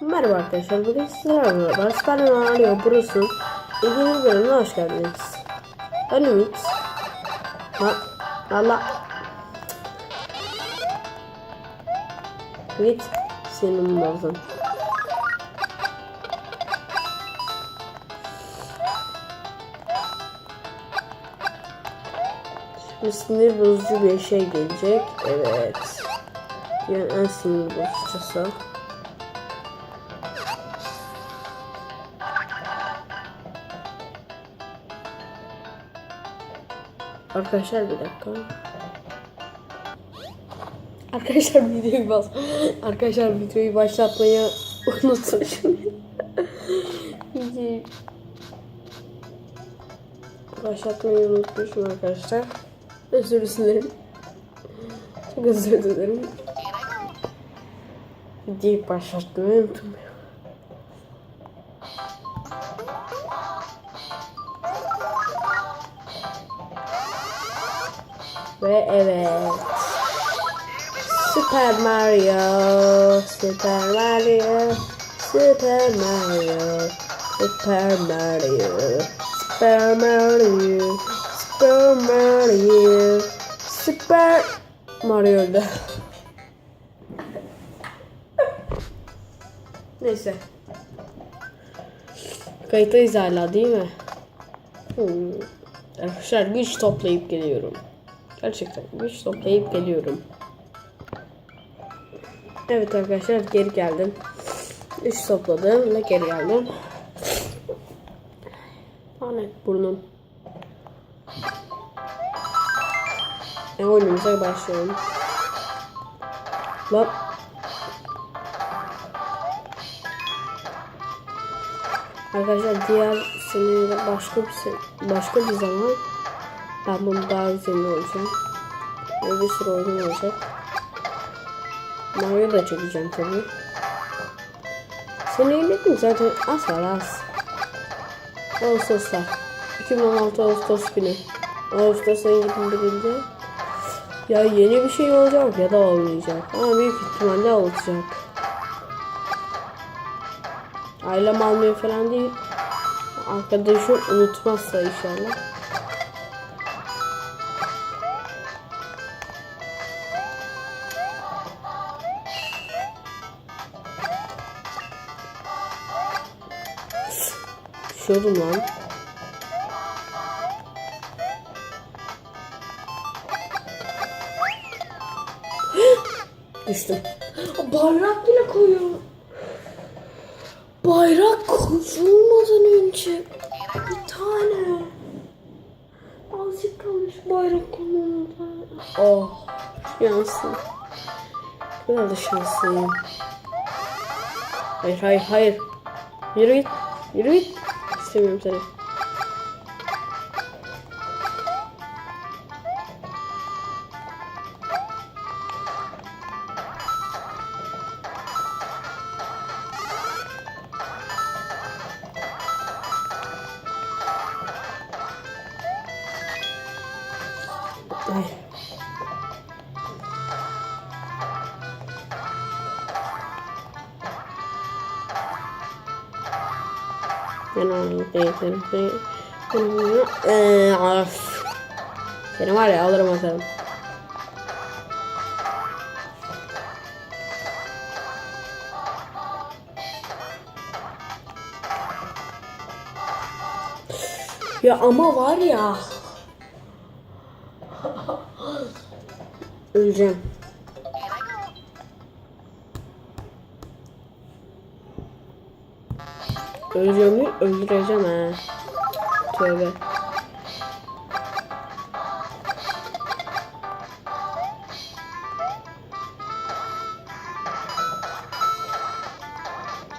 Merhaba arkadaşlar, bugün sizlerle beraber Super Mario Bros'un ikinci bölümüne hoş geldiniz. Ben. Ha, Allah. Git senin bozun. Şimdi sinir bozucu bir şey gelecek. Evet. Yani en sinir bozucusu. Arkadaşlar bir dakika. Arkadaşlar videoyu bas. Arkadaşlar videoyu başlatmayı unutmuşum. Başlatmayı unutmuşum arkadaşlar. Özür dilerim. Çok özür dilerim. Videoyu başlatmayı unuttum. Ve evet. Super Mario, Super Mario, Super Mario, Super Mario, Super Mario, Super Mario, Super Mario'da. Neyse. Kayıttayız hala değil mi? Hmm. Arkadaşlar güç toplayıp geliyorum. Gerçekten güç toplayıp geliyorum. Evet arkadaşlar geri geldim. Güç topladım ve geri geldim. Lanet burnum. E oyunumuza başlayalım. Lan. Arkadaşlar diğer senede başka bir başka bir zaman ben bunu daha üzerine olacağım. Ve bir sürü oyun olacak. Mario da çekeceğim tabii. Seni dedim zaten az var az. Ağustos'ta. 2016 Ağustos günü. Ağustos ayı birinde ya yeni bir şey olacak ya da olmayacak. Ama büyük ihtimalle olacak. Ailem almıyor falan değil. Arkadaşım unutmazsa inşallah. Düşüyordum lan. Düştüm. Bayrak bile koyuyor. Bayrak koyulmadan önce bir tane. Azıcık kalmış bayrak konulmadan. Oh şanslı. Biraz da şanslıyım. Hayır hayır hayır. Yürü git. Yürü git. İstemiyorum seni. Ay. Eee, of. Seni var ya alırım atarım. Ya ama var ya. Öleceğim. Öleceğim? Öldüreceğim ha. Tövbe.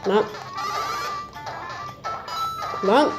Lan. Lan.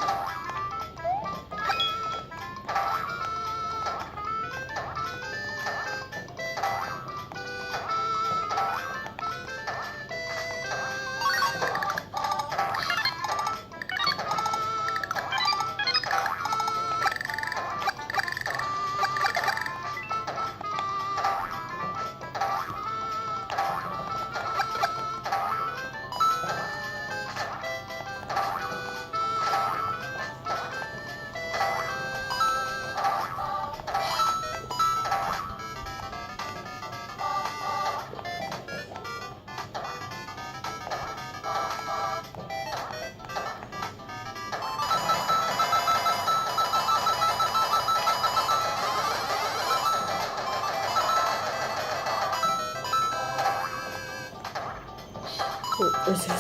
Özür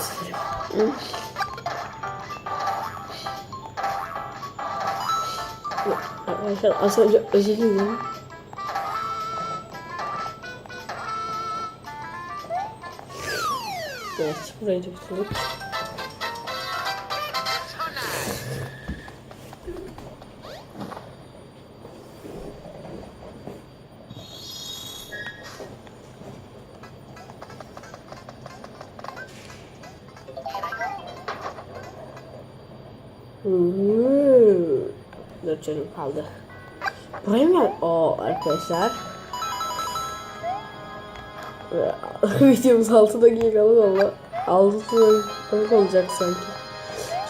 dilerim. Arkadaşlar az önce özür dilerim. Evet, burayı da bitirdik. Dört canım kaldı. Buraya mı? Oo arkadaşlar. Videomuz 6 dakikalık oldu. 6 dakikalık olacak sanki.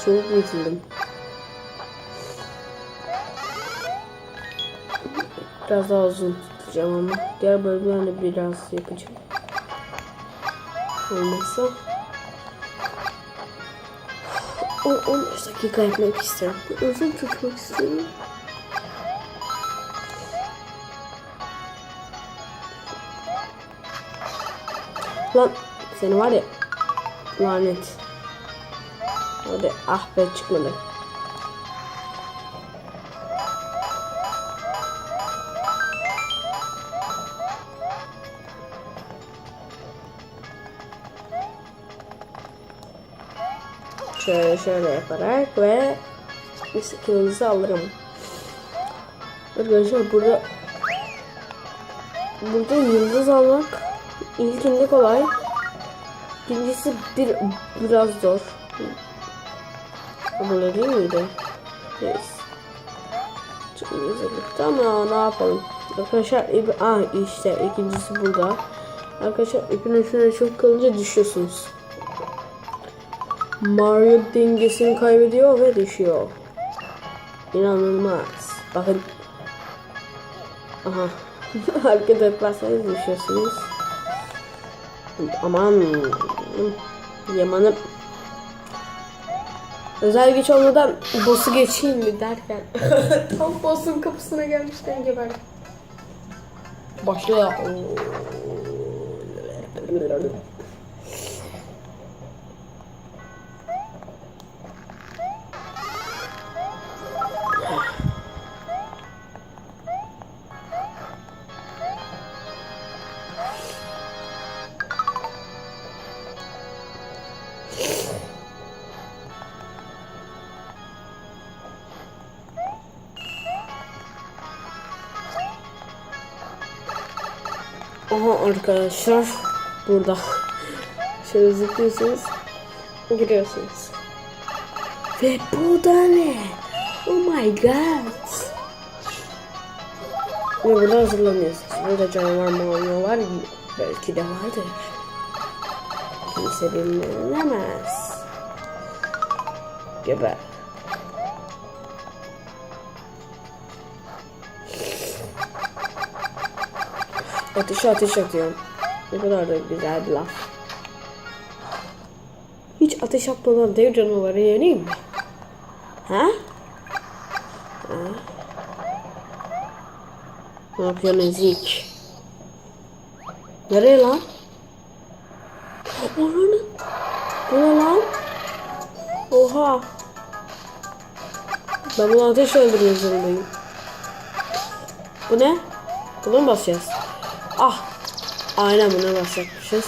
Çok bitirdim. Biraz daha uzun tutacağım ama. Diğer bölümlerle biraz yapacağım. Olmazsa. O 15 dakika yapmak istiyorum. Uzun tutmak istiyorum. Lan seni var ya lanet. Hadi ah be çıkmadı. Şöyle şöyle yaparak ve bir skillimizi alırım. Arkadaşlar burada burada yıldız almak ilkinde kolay. İkincisi bir biraz zor. Böyle değil miydi? Neyse. Gitti ama ne yapalım. Arkadaşlar ip, ah işte ikincisi burada. Arkadaşlar ipin ucuna çok kalınca düşüyorsunuz. Mario dengesini kaybediyor ve düşüyor. İnanılmaz. Bakın. Aha. Hareket etmezseniz düşüyorsunuz. Aman. Yamanım. Özel güç olmadan boss'u geçeyim mi derken. Tam boss'un kapısına gelmişken geberdim. Başlıyor. Aha arkadaşlar burada. Şöyle zıplıyorsunuz. Giriyorsunuz. Ve bu da ne? Oh my god. Ve burada hazırlanıyorsunuz. Burada canavar mağaraları var. Belki de vardır. Kimse bilmez. Geber. Ateşe ateş atıyorum. Ne kadar da güzel bir laf. Hiç ateş atmadan dev canavarı yeneyim mi? Ha? Ha? Ne yapıyorsun ezik? Nereye lan? Oranın. Bu ne lan? Oha. Ben bunu ateş öldürmek zorundayım. Bu ne? Buna mı basacağız? Ah. Aynen buna basacakmışız.